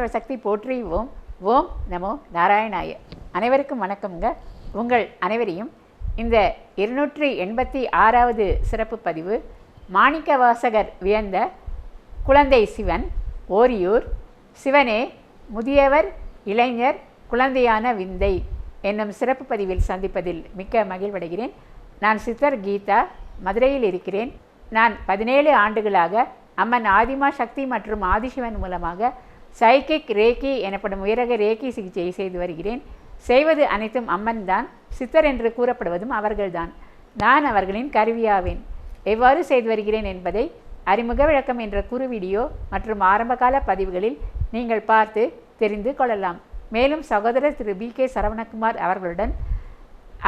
ஆதிமா சக்தி போற்றி. ஓம் ஓம் நமோ நாராயணாய. அனைவருக்கும் வணக்கம்ங்க. உங்கள் அனைவரையும் இந்த இருநூற்றி எண்பத்தி ஆறாவது சிறப்பு பதிவு மாணிக்க வாசகர் வியந்த குழந்தை சிவன் ஓரியூர் சிவனே முதியவர் இளைஞர் குழந்தையான விந்தை என்னும் சிறப்பு பதிவில் சந்திப்பதில் மிக்க மகிழ்வடைகிறேன். நான் சித்தர் கீதா மதுரையில் இருக்கிறேன். நான் பதினேழு ஆண்டுகளாக அம்மன் ஆதிமா சக்தி மற்றும் ஆதிசிவன் மூலமாக சைக்கிக் ரேக்கி எனப்படும் உயரக ரேக்கி சிகிச்சையை செய்து வருகிறேன். செய்வது அனைத்தும் அம்மன் தான் சித்தர் என்று கூறப்படுவதும் அவர்கள்தான். நான் அவர்களின் கருவியாவேன். எவ்வாறு செய்து வருகிறேன் என்பதை அறிமுக விளக்கம் என்ற குறு வீடியோ மற்றும் ஆரம்பகால பதிவுகளில் நீங்கள் பார்த்து தெரிந்து கொள்ளலாம். மேலும் சகோதரர் திரு பி கே சரவணகுமார் அவர்களுடன்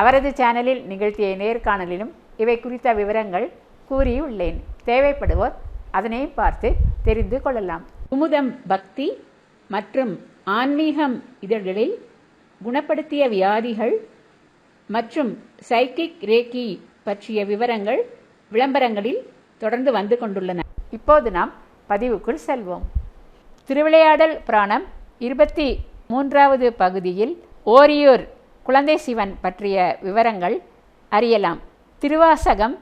அவரது சேனலில் நிகழ்த்திய நேர்காணலிலும் இவை குறித்த விவரங்கள் கூறியுள்ளேன். தேவைப்படுவோர் அதனையும் பார்த்து தெரிந்து கொள்ளலாம். குமுதம் பக்தி மற்றும் ஆன்மீகம் இதழ்களில் குணப்படுத்திய வியாதிகள் மற்றும் சைக்கிக் ரேக்கி பற்றிய விவரங்கள் விளம்பரங்களில் தொடர்ந்து வந்து கொண்டுள்ளன. இப்போது நாம் பதிவுக்குள் செல்வோம். திருவிளையாடல் புராணம் இருபத்தி மூன்றாவது பகுதியில் ஓரியூர் குழந்தை சிவன் பற்றிய விவரங்கள் அறியலாம். திருவாசகம்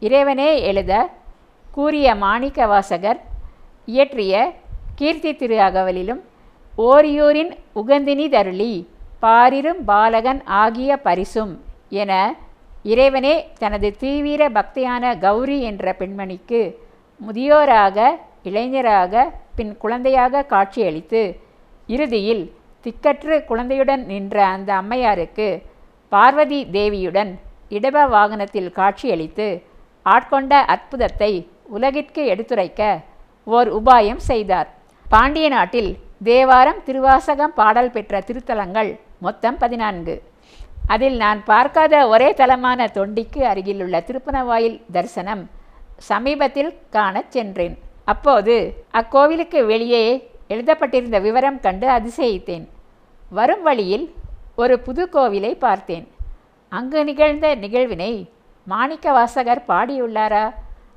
இறைவனே எழுத கூறிய மாணிக்க வாசகர் இயற்றிய கீர்த்தி திரு அகவலிலும் ஓரியூரின் உகந்தினி தருளி பாரிரும் பாலகன் ஆகிய பரிசும் என இறைவனே தனது தீவிர பக்தியான கௌரி என்ற பெண்மணிக்கு முதியோராக இளைஞராக பின் குழந்தையாக காட்சியளித்து இறுதியில் திக்கற்று குழந்தையுடன் நின்ற அந்த அம்மையாருக்கு பார்வதி தேவியுடன் இடப வாகனத்தில் காட்சியளித்து ஆட்கொண்ட அற்புதத்தை உலகிற்கு எடுத்துரைக்க ஓர் உபாயம் செய்தார். பாண்டிய நாட்டில் தேவாரம் திருவாசகம் பாடல் பெற்ற திருத்தலங்கள் மொத்தம் பதினான்கு. அதில் நான் பார்க்காத ஒரே தலமான தொண்டிக்கு அருகிலுள்ள திருப்பனவாயில் தரிசனம் சமீபத்தில் காணச் சென்றேன். அப்போது அக்கோவிலுக்கு வெளியே எழுதப்பட்டிருந்த விவரம் கண்டு அதிசயித்தேன். வரும் வழியில் ஒரு புது கோவிலை பார்த்தேன். அங்கு நிகழ்ந்த நிகழ்வினை மாணிக்க வாசகர் பாடியுள்ளாரா?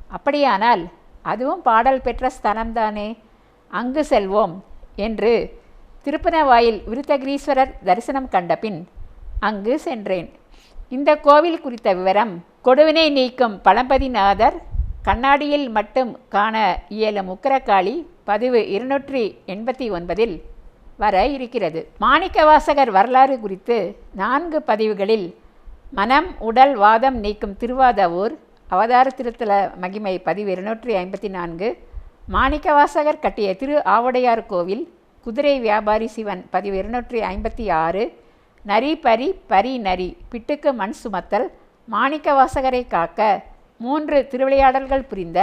அப்படியானால் அதுவும் பாடல் பெற்ற ஸ்தலம்தானே? அங்கு செல்வோம் என்று திருப்பனவாயில் விருத்தகிரீஸ்வரர் தரிசனம் கண்டபின் அங்கு சென்றேன். இந்த கோவில் குறித்த விவரம் கொடுவினை நீக்கும் பழம்பதிநாதர் கண்ணாடியில் மட்டும் காண இயலும் உக்கரக்காளி பதிவு இருநூற்றி எண்பத்தி ஒன்பதில் வர இருக்கிறது. மாணிக்கவாசகர் வரலாறு குறித்து நான்கு பதிவுகளில் மனம் உடல் வாதம் நீக்கும் திருவாதவூர் அவதார திருத்தல மகிமை பதிவு இருநூற்றி ஐம்பத்தி நான்கு மாணிக்கவாசகர் கட்டிய திரு ஆவுடையார் கோவில் குதிரை வியாபாரி சிவன் பதிவு இருநூற்றி ஐம்பத்தி ஆறு நரி பரி பரி நரி பிட்டுக்கு மண் சுமத்தல் மாணிக்கவாசகரை காக்க மூன்று திருவிளையாடல்கள் புரிந்த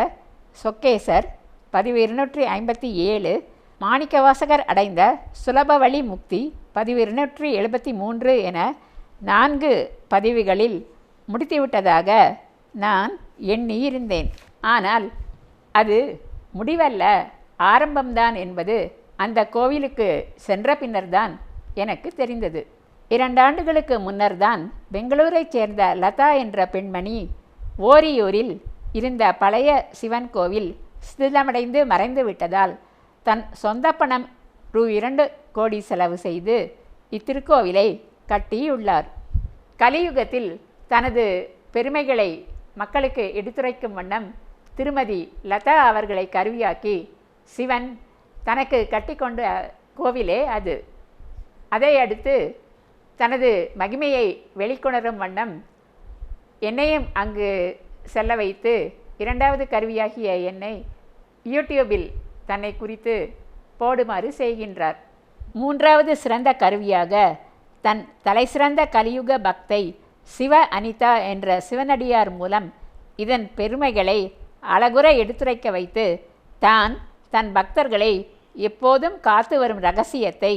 சொக்கேசர் பதிவு இருநூற்றி ஐம்பத்தி ஏழு மாணிக்கவாசகர் அடைந்த சுலப வழி முக்தி பதிவு இருநூற்றி எழுபத்தி மூன்று என நான்கு பதிவுகளில் முடித்துவிட்டதாக நான் எண்ணியிருந்தேன். ஆனால் அது முடிவல்ல. ஆரம்பம்தான் என்பது அந்த கோவிலுக்கு சென்ற பின்னர்தான் எனக்கு தெரிந்தது. இரண்டாண்டுகளுக்கு முன்னர்தான் பெங்களூரைச் சேர்ந்த லதா என்ற பெண்மணி ஓரியூரில் இருந்த பழைய சிவன் கோவில் சிதிலமடைந்து மறைந்து விட்டதால் தன் சொந்த பணம் ரூ. இரண்டு கோடி செலவு செய்து இத்திருக்கோவிலை கட்டியுள்ளார். கலியுகத்தில் தனது பெருமைகளை மக்களுக்கு எடுத்துரைக்கும் வண்ணம் திருமதி லதா அவர்களை கருவியாக்கி சிவன் தனக்கு கட்டிக்கொண்ட கோவிலே அது. அதை அடுத்து தனது மகிமையை வெளிக்கொணரும் வண்ணம் என்னையும் அங்கு செல்ல வைத்து இரண்டாவது கருவியாகிய என்னை யூடியூபில் தன்னை குறித்து போடுமாறு செய்கின்றார். மூன்றாவது சிறந்த கருவியாக தன் தலைசிறந்த கலியுக பக்தை சிவ அனிதா என்ற சிவனடியார் மூலம் இதன் பெருமைகளை அழகுற எடுத்துரைக்க வைத்து தான் தன் பக்தர்களை எப்போதும் காத்து வரும் ரகசியத்தை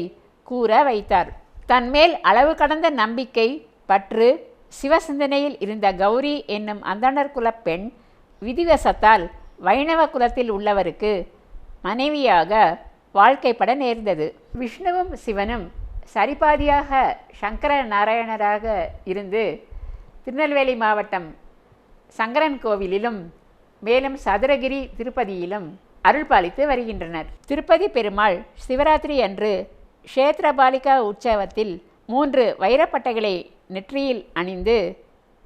கூற வைத்தார். தன்மேல் அளவு கடந்த நம்பிக்கை பற்று சிவசிந்தனையில் இருந்த கௌரி என்னும் அந்தணர் குலப் பெண் விதிவசத்தால் வைணவ குலத்தில் உள்ளவருக்கு மனைவியாக வாழ்க்கைப்பட நேர்ந்தது. விஷ்ணுவும் சிவனும் சரிபாதியாக சங்கர நாராயணராக இருந்து திருநெல்வேலி மாவட்டம் சங்கரன் கோவிலிலும் மேலும் சதுரகிரி திருப்பதியிலும் அருள் பாலித்து வருகின்றனர். திருப்பதி பெருமாள் சிவராத்திரி அன்று க்ஷேத்திரபாலிகா உற்சவத்தில் மூன்று வைரப்பட்டைகளை நெற்றியில் அணிந்து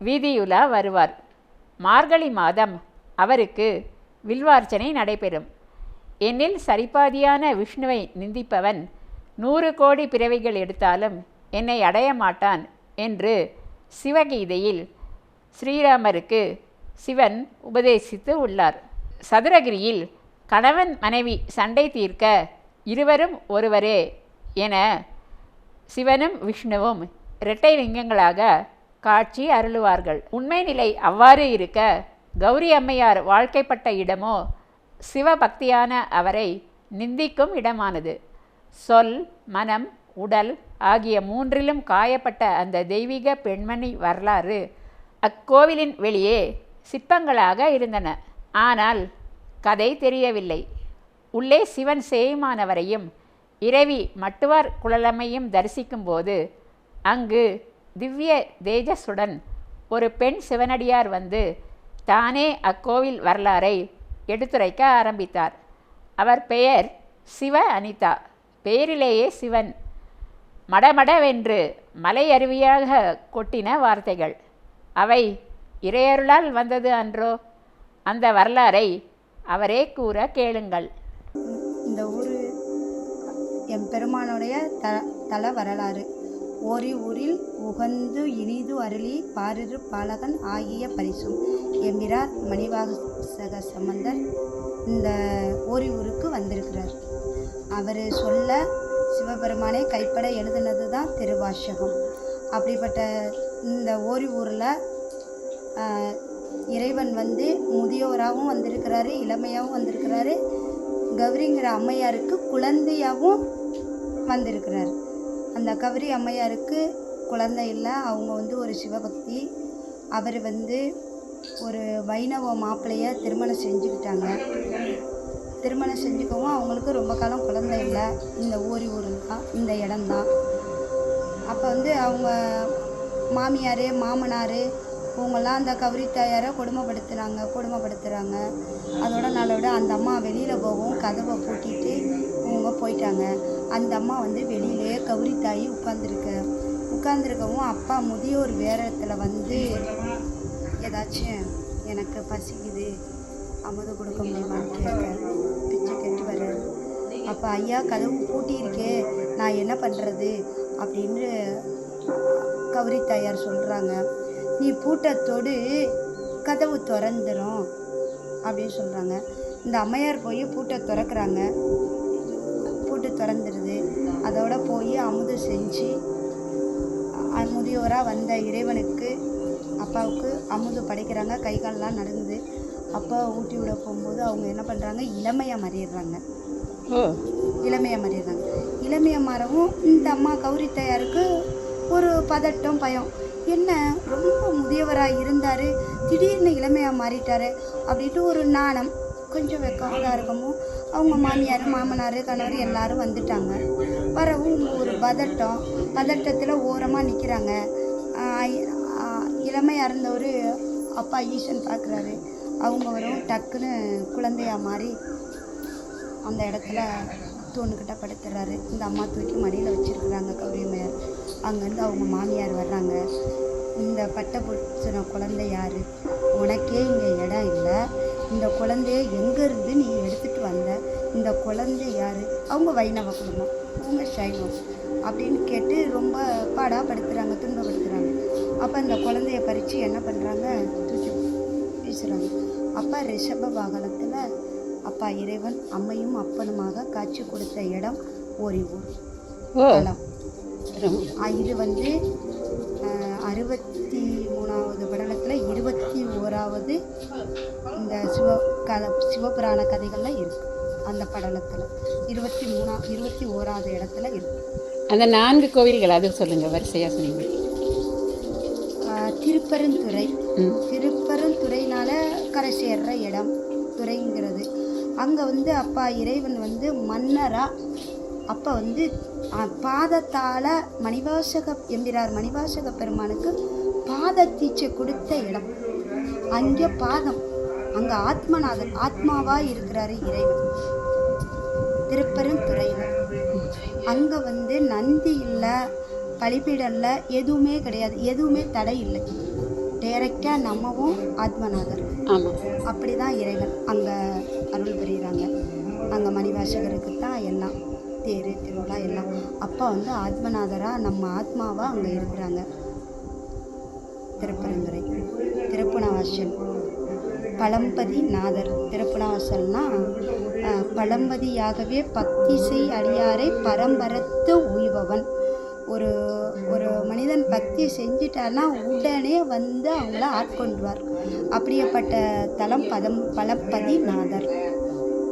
வீதியுலா வருவார். மார்கழி மாதம் அவருக்கு வில்வார்ச்சனை நடைபெறும். என்னில் சரிபாதியான விஷ்ணுவை நிந்திப்பவன் நூறு கோடி பிறவிகள் எடுத்தாலும் என்னை அடைய மாட்டான் என்று சிவகீதையில் ஸ்ரீராமருக்கு சிவன் உபதேசித்து உள்ளார். சதுரகிரியில் கணவன் மனைவி சண்டை தீர்க்க இருவரும் ஒருவரே என சிவனும் விஷ்ணுவும் இரட்டை லிங்கங்களாக காட்சி அருளுவார்கள். உண்மை நிலை அவ்வாறு இருக்க கௌரி அம்மையார் வாழ்க்கைப்பட்ட இடமோ சிவபக்தியான அவரை நிந்திக்கும் இடமானது. சொல் மனம் உடல் ஆகிய மூன்றிலும் காயப்பட்ட அந்த தெய்வீக பெண்மணி வரலாறு அக்கோவிலின் வெளியே சிற்பங்களாக இருந்தன. ஆனால் கதை தெரியவில்லை. உள்ளே சிவன் சேயுமானவரையும் இரவி மட்டுவார் குழலமையும் தரிசிக்கும்போது அங்கு திவ்ய தேஜஸுடன் ஒரு பெண் சிவனடியார் வந்து தானே அக்கோவில் வரலாறை எடுத்துரைக்க ஆரம்பித்தார். அவர் பெயர் சிவ அனிதா. பெயரிலேயே சிவன். மடமடவென்று மலை அருவியாக கொட்டின வார்த்தைகள். அவை இறையருளால் வந்தது அன்றோ? அந்த வரலாறை அவரே கூற கேளுங்கள். இந்த ஊர் எம் பெருமானுடைய த தல வரலாறு. ஓரி ஊரில் உகந்து இனிது அருளி பாரிரு பாலகன் ஆகிய பரிசும். எம்பிரார் மணிவாசக சம்பந்தர் இந்த ஓரி ஊருக்கு வந்திருக்கிறார். அவர் சொல்ல சிவபெருமானை கைப்பட எழுதுனது தான் திருவாசகம். அப்படிப்பட்ட இந்த ஓரி ஊரில் இறைவன் வந்து முதியோராகவும் வந்திருக்கிறாரு இளமையாகவும் வந்திருக்கிறாரு. கௌரிங்கிற அம்மையாருக்கு குழந்தையாகவும் வந்திருக்கிறார். அந்த கௌரி அம்மையாருக்கு குழந்தை இல்லை அவங்க வந்து ஒரு சிவபக்தி. அவர் வந்து ஒரு வைணவ மாப்பிள்ளைய திருமணம் செஞ்சுக்கிட்டாங்க. திருமணம் செஞ்சுக்கவும் அவங்களுக்கு ரொம்ப காலம் குழந்தை இல்லை. இந்த ஊரி ஊரில் தான் இந்த இடம்தான். அப்போ வந்து அவங்க மாமியார் மாமனார் இவங்கெல்லாம் அந்த கௌரி தாயாரை கொடுமைப்படுத்துகிறாங்க கொடுமைப்படுத்துகிறாங்க அதோட நாளோட அந்த அம்மா வெளியில் போகவும் கதவை பூட்டிட்டு இவங்க போயிட்டாங்க. அந்த அம்மா வந்து வெளியிலே கௌரி தாயி உட்காந்துருக்கு உட்காந்துருக்கவும் அப்பா முதியோர் வேரத்தில் வந்து ஏதாச்சும் எனக்கு பசிக்குது அமுது கொடுக்க முடியுமான்னு கேட்க பிச்சை கேட்டு வர்றாரு. அப்போ ஐயா கதவு பூட்டியிருக்கே நான் என்ன பண்ணுறது அப்படின்னு கௌரி தாயார் சொல்கிறாங்க நீ பூட்டத்தோடு கதவு திறந்துரும். அப்படின்னு சொல்கிறாங்க இந்த அம்மையார் போய் பூட்டை திறக்கிறாங்க. பூட்டு திறந்துடுது அதோட போய் அமுது செஞ்சு முதியோராக வந்த இறைவனுக்கு அப்பாவுக்கு அமுது படைக்கிறாங்க. கை கால்லாம் நடங்குது அப்பா ஊட்டி விட போகும்போது அவங்க என்ன பண்ணுறாங்க இளமையாக மாறிடுறாங்க இளமையாக மாறிடுறாங்க இளமையாக மாறவும் இந்த அம்மா கௌரி தாயாருக்கு பதட்டம் பயம். என்ன ரொம்ப முதியவராக இருந்தார் திடீர்னு இளமையாக மாறிட்டார் அப்படின்ட்டு ஒரு நாணம் கொஞ்சம் வெக்கமாக இருக்கமோ? அவங்க மாமியார் மாமனார் கணவர் எல்லாரும் வந்துட்டாங்க. வரவும் ஒரு பதட்டம் பதட்டத்தில் ஓரமாக நிற்கிறாங்க இளமையாக இருந்தவர் அப்பா ஈசன் பார்க்குறாரு அவங்க வரும் டக்குன்னு குழந்தையா மாறி அந்த இடத்துல தூணுக்கிட்ட படுத்துறாரு. இந்த அம்மா தூக்கி மடியில் வச்சுருக்குறாங்க கௌரியம்மையார் அங்கேருந்து அவங்க மாமியார் வர்றாங்க. இந்த பட்டை புடிச்சின குழந்தை யார்? உனக்கே இங்கே இடம் இல்லை. இந்த குழந்தைய எங்கேருந்து நீ எடுத்துகிட்டு வந்த? இந்த குழந்தை யார்? அவங்க வைணவ குடும்பம். அவங்க சைவம். அப்படின்னு கேட்டு ரொம்ப பாடாப்படுத்துகிறாங்க துன்பப்படுத்துகிறாங்க அப்போ அந்த குழந்தைய பறித்து என்ன பண்ணுறாங்க தூக்கி வீசுகிறாங்க அப்பா ரிஷப வாகனத்தில் அப்பா இறைவன் அம்மையும் அப்பனுமாக காட்சி கொடுத்த இடம் ஓரி ஊர் இது வந்து அறுபத்தி மூணாவது படலத்தில் இருபத்தி ஓராவது இந்த சிவ கல சிவபுராண கதைகளில் இருக்கு. அந்த படலத்தில். இருபத்தி மூணா இருபத்தி ஓராவது இடத்துல இருக்கு. அந்த நான்கு கோவில்கள் அது சொல்லுங்கள் வரிசையாக ஆஹ், திருப்பெருந்துறை. ம். திருப்பெருந்துறைனால கரை சேர்ற இடம் துறைங்கிறது. அங்கே வந்து அப்பா இறைவன் வந்து மன்னராக அப்போ வந்து பாதத்தால் மணிவாசக எம்பிரார் மணிவாசக பெருமானுக்கு பாத தீட்சை கொடுத்த இடம். அங்கே பாதம். அங்கே ஆத்மநாதன் ஆத்மாவாக இருக்கிறாரு இறைவன். திருப்பெருந்துறையில் அங்கே வந்து நந்தி இல்லை பலிபீடம் இல்லை எதுவுமே கிடையாது. எதுவுமே தடை இல்லை. டைரெக்டாக நம்மவும் ஆத்மநாதர். ஆமாம் அப்படி தான் இறைவன். அங்கே அருள் புரியுறாங்க அங்கே மணிவாசகருக்கு தான் எல்லாம். தேர் திருவிழா எல்லாம். அப்பா வந்து ஆத்மநாதராக நம்ம ஆத்மாவாக அங்கே இருக்கிறாங்க. திருப்பரங்குறை திருப்புணவாசல் பழம்பதி நாதர். திருப்புணவாசல்னா பழம்பதியாகவே பக்தி செய் அடியாரை பரம்பரத்து உய்பவன். ஒரு ஒரு மனிதன் பக்தி செஞ்சிட்டான்னா உடனே வந்து அவங்கள ஆட்கொண்டுவார். அப்படியேப்பட்ட தலம் பதம் பலப்பதி நாதர்.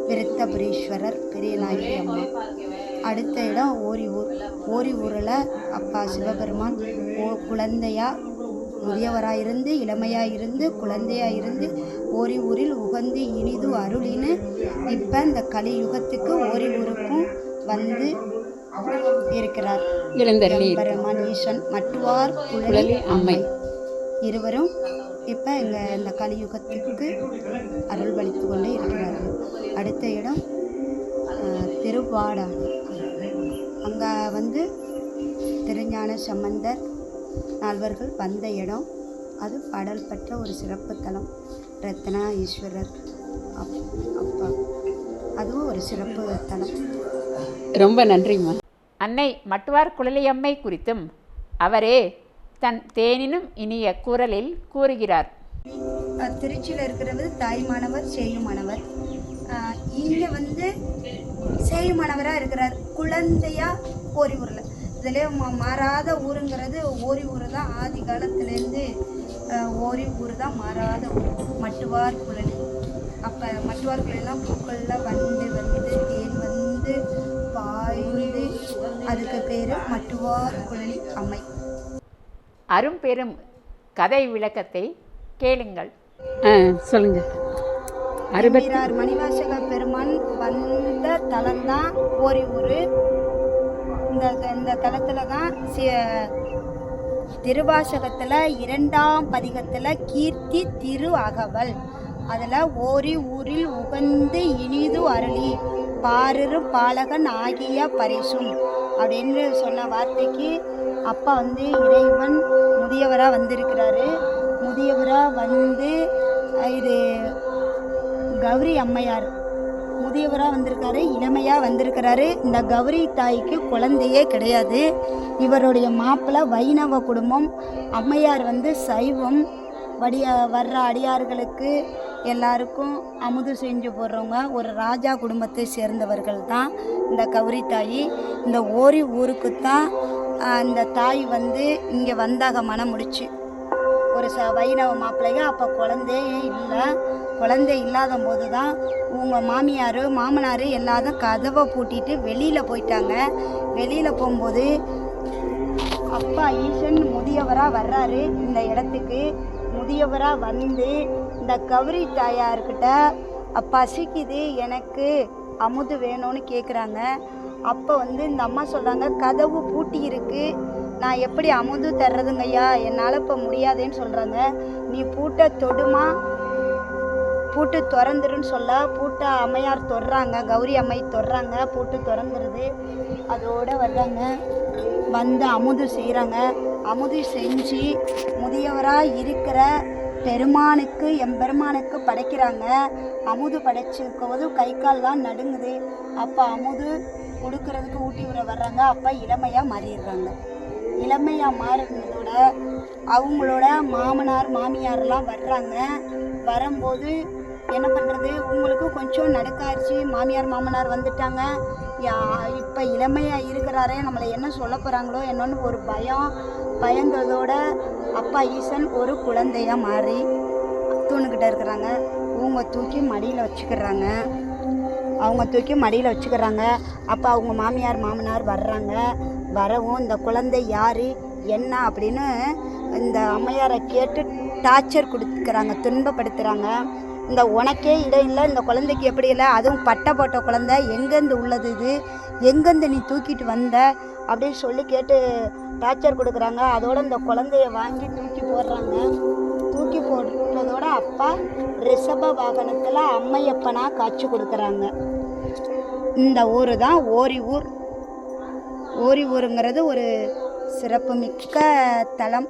விருத்தபுரீஸ்வரர் பெரியநாயகி அம்மா. அடுத்த இடம் ஓரிவூர். ஓரிவூரில் அப்பா சிவபெருமான் ஓ குழந்தையா முதியவராக இருந்து இளமையாக இருந்து குழந்தையாக இருந்து ஓரிவூரில் உகந்து இனிது அருளின்னு இப்போ இந்த கலியுகத்துக்கு ஓரிவூருக்கும் வந்து இருக்கிறார். பெருமான் ஈசன் மட்டுவார் குழலி அம்மை. இருவரும் இப்போ இங்கே இந்த கலியுகத்துக்கு அருள் வலித்து கொண்டே இருக்கிறார்கள் அடுத்த இடம் திருவாடான். அங்கே வந்து திருஞான சம்பந்தர் நால்வர்கள் வந்த இடம். அது பாடல் பெற்ற ஒரு சிறப்பு தலம். ரத்னா ஈஸ்வரர் அப் அப்பா. அதுவும் ஒரு சிறப்பு தலம். ரொம்ப நன்றிம்மா. அன்னை மட்டுவார் குழலியம்மை குறித்தும் அவரே தன் தேனினும் இனிய குரலில் கூறுகிறார். திருச்சியில் இருக்கிறது தாய்மானவர் சேயுமானவர் இங்கே வந்து சேயுமானவராக இருக்கிறார். குழந்தையா ஓரி ஊரில். இதிலே மா- மாறாத ஊருங்கிறது ஓரி ஊர் தான் ஆதி காலத்துலேருந்து ஓரி ஊர் தான் மாறாத ஊர். மட்டுவார் குழலி. அப்போ மட்டுவார் குழலாம் பூக்களில் வண்டு வந்து தேன் வந்து பாய்ந்து அதுக்கு பேர் மட்டுவார் குழலி அம்மை. அரும்பெரும் கதை விளக்கத்தை கேளுங்கள். ஆ அறுபத்தாறு மணிவாசக பெருமான். வந்த தலம்தான் ஓரி ஊர். இந்த இந்த தலத்தில் தான் சி திருவாசகத்தில் இரண்டாம் பதிகத்தில் கீர்த்தி திரு அகவல் அதில் ஓரி ஊரில் உகந்து இனிது அருளி பாரிரு பாலகன் ஆகிய பரிசும் அப்படின்னு சொன்ன வார்த்தைக்கு அப்பா வந்து இறைவன் முதியவராக வந்திருக்கிறாரு. முதியவராக வந்து இது கௌரி அம்மையார். முதியவராக வந்திருக்காரு இளமையாக வந்திருக்கிறாரு. இந்த கௌரி தாய்க்கு குழந்தையே கிடையாது. இவருடைய மாப்பிள்ளை வைணவ குடும்பம். அம்மையார் வந்து சைவம். வடிய வர்ற அடியார்களுக்கு எல்லாருக்கும் அமுது செஞ்சு போடுறவங்க ஒரு ராஜா குடும்பத்தை சேர்ந்தவர்கள் தான் இந்த கௌரி தாய். இந்த ஓரி ஊருக்கு தான் இந்த தாய் வந்து இங்கே வந்தாக மனம் முடிச்சு ஒரு ச வைணவ மாப்பிள்ளைங்க அப்போ குழந்தையே இல்லை. குழந்தை இல்லாத போது தான் உங்கள் மாமியார் மாமனார் எல்லாரும் கதவை பூட்டிட்டு வெளியில் போயிட்டாங்க. வெளியில் போகும்போது அப்பா ஈசன் முதியவராக வர்றாரு. இந்த இடத்துக்கு முதியவராக வந்து இந்த கௌரி தாயார்கிட்ட பசிக்குது எனக்கு அமுது வேணும்னு கேட்குறாங்க அப்போ வந்து இந்த அம்மா சொல்கிறாங்க கதவு பூட்டி இருக்கு. நான் எப்படி அமுது தர்றதுங்கய்யா? என்னால் இப்போ முடியாதேன்னு சொல்கிறாங்க நீ பூட்டை தொடுமா? பூட்டு திறந்துருன்னு சொல்ல பூட்டை அம்மையார் தொடுறாங்க கௌரி அம்மை தொடுறாங்க பூட்டு திறந்துருது. அதோட வர்றாங்க. வந்து அமுது செய்கிறாங்க அமுது செஞ்சு முதியவராக இருக்கிற பெருமானுக்கு எம்பெருமானுக்கு படைக்கிறாங்க. அமுது படைச்சிருக்கும் போது கை கால்லாம் நடுங்குது. அப்போ அமுது கொடுக்கறதுக்கு ஊட்டி விட வர்றாங்க. அப்போ இளமையாக மாறிடுறாங்க. இளமையாக மாறினதோட அவங்களோட மாமனார் மாமியார்லாம் வர்றாங்க. வரும்போது என்ன பண்ணுறது உங்களுக்கு கொஞ்சம் நடுக்காயிருச்சு. மாமியார் மாமனார் வந்துட்டாங்க. இப்போ இளமையாக இருக்கிறாரே நம்மளை என்ன சொல்ல போகிறாங்களோ என்னன்னு ஒரு பயம் பயந்ததோட அப்பா ஈசன் ஒரு குழந்தையாக மாறி தூணுக்கிட்ட இருக்கிறாங்க. அவங்க தூக்கி மடியில் வச்சுக்கிறாங்க. அவங்க தூக்கி மடியில் வச்சுக்கிறாங்க. அப்போ அவங்க மாமியார் மாமனார் வர்றாங்க. வரவும் இந்த குழந்தை யார்? என்ன? அப்படின்னு இந்த அம்மையாரை கேட்டு டார்ச்சர் கொடுக்குறாங்க துன்பப்படுத்துகிறாங்க இந்த உனக்கே இடம் இல்லை இந்த குழந்தைக்கு எப்படி இல்லை? அதுவும் பட்டை போட்ட குழந்தை. எங்கேருந்து உள்ளது இது? எங்கேருந்து நீ தூக்கிட்டு வந்த? அப்படின்னு சொல்லி கேட்டு டார்ச்சர் கொடுக்குறாங்க. அதோட இந்த குழந்தைய வாங்கி தூக்கி போடுறாங்க. தூக்கி போடுறதோட அப்பா ரிஷப வாகனத்தில் அம்மையப்பனாக காட்சி கொடுக்குறாங்க. இந்த ஊர் தான் ஓரி ஊர். ஓரி ஊருங்கிறது ஒரு சிறப்புமிக்க தலம்.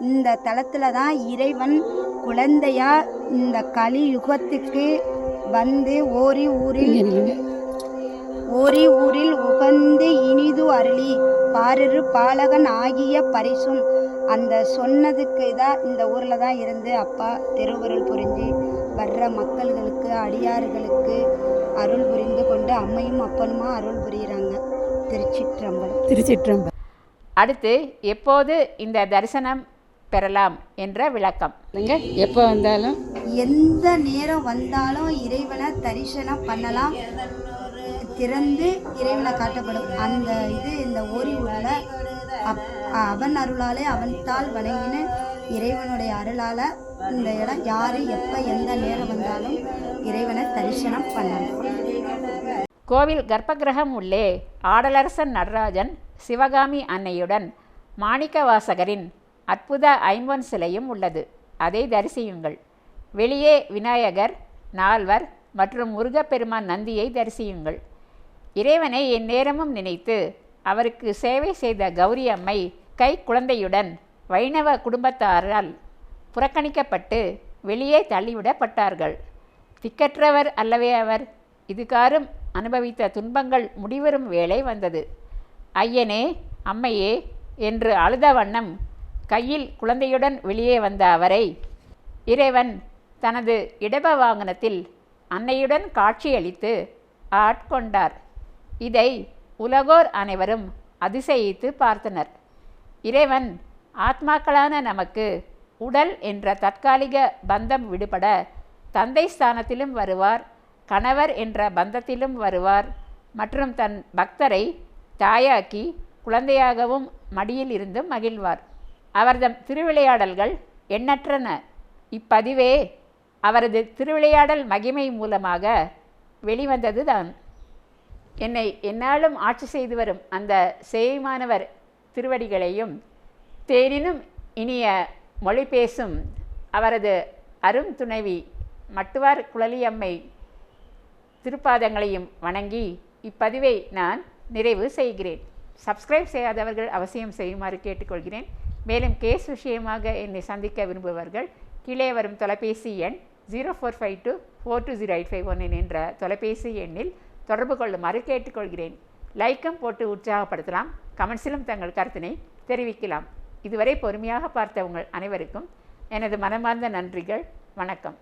இந்த தலத்தில் தான் இறைவன் குழந்தையா இந்த கலியுகத்துக்கு வந்து ஓரி ஊரில் ஓரி ஊரில் உகந்து இனிது அருளி. பாரிரு பாலகன் ஆகிய பரிசும். அந்த சொன்னதுக்கு தான் இந்த ஊரில் தான் இருந்து அப்பா திருவருள் புரிஞ்சு வர்ற மக்கள்களுக்கு அடியார்களுக்கு அருள் புரிந்து கொண்டு அம்மையும் அப்பனுமா அருள் புரியுறாங்க. திருச்சிற்றம்பலம். திருச்சிற்றம்பலம். அடுத்து எப்போது இந்த தரிசனம் பெறலாம் என்ற விளக்கம். எப்போ வந்தாலும்? எந்த நேரம் வந்தாலும் இறைவனை தரிசனம் பண்ணலாம். திறந்து இறைவனை காட்டப்படும். அந்த இது இந்த ஓரி அப் அவன் அருளாலே அவன் தாள் வணங்கின இறைவனுடைய அருளால் இந்த இடம் யார் எப்போ எந்த நேரம் வந்தாலும் இறைவனை தரிசனம் பண்ணலாம். கோவில் கர்ப்பகிரகம் உள்ளே ஆடலரசன் நடராஜன் சிவகாமி அன்னையுடன் மாணிக்கவாசகரின் அற்புத ஐம்பொன் சிலையும் உள்ளது. அதை தரிசியுங்கள். வெளியே விநாயகர் நால்வர் மற்றும் முருகப்பெருமான் நந்தியை தரிசியுங்கள். இறைவனை எந்நேரமும் நினைத்து அவருக்கு சேவை செய்த கௌரி அம்மை கை குழந்தையுடன் வைணவ குடும்பத்தாரால் புறக்கணிக்கப்பட்டு வெளியே தள்ளிவிடப்பட்டார்கள். திக்கற்றவர் அல்லவே அவர். இதுகாரும் அனுபவித்த துன்பங்கள் முடிவரும் வேளை வந்தது. ஐயனே அம்மையே என்று அழுத வண்ணம் கையில் குழந்தையுடன் வெளியே வந்த அவரை இறைவன் தனது இடப வாகனத்தில் அன்னையுடன் காட்சியளித்து ஆட்கொண்டார். இதை உலகோர் அனைவரும் அதிசயித்து பார்த்தனர். இறைவன் ஆத்மாக்களான நமக்கு உடல் என்ற தற்காலிக பந்தம் விடுபட தந்தை ஸ்தானத்திலும் வருவார் கணவர் என்ற பந்தத்திலும் வருவார் மற்றும் தன் பக்தரை தாயாக்கி குழந்தையாகவும் மடியில் இருந்து மகிழ்வார். அவர்தம் திருவிளையாடல்கள் எண்ணற்றன. இப்பதிவே அவரது திருவிளையாடல் மகிமை மூலமாக வெளிவந்தது தான் என்னை என்னாலும் ஆட்சி செய்து வரும் அந்த சேய்மானவர் திருவடிகளையும் தேனினும் இனிய மொழி பேசும் அவரது அரும் துணைவி மட்டுவார் குழலியம்மை திருப்பாதங்களையும் வணங்கி இப்பதிவை நான் நிறைவு செய்கிறேன். சப்ஸ்கிரைப் செய்யாதவர்கள் அவசியம் செய்யுமாறு கேட்டுக்கொள்கிறேன். மேலும் கேஸ் விஷயமாக என்னை சந்திக்க விரும்புபவர்கள் கீழே வரும் தொலைபேசி எண் zero four five two four two zero eight five one என்ற தொலைபேசி எண்ணில் தொடர்பு கொள்ளுமாறு கேட்டுக்கொள்கிறேன். லைக்கம் போட்டு உற்சாகப்படுத்தலாம். கமெண்ட்ஸிலும் தங்கள் கருத்தினை தெரிவிக்கலாம். இதுவரை பொறுமையாக பார்த்த உங்கள் அனைவருக்கும் எனது மனமார்ந்த நன்றிகள். வணக்கம்.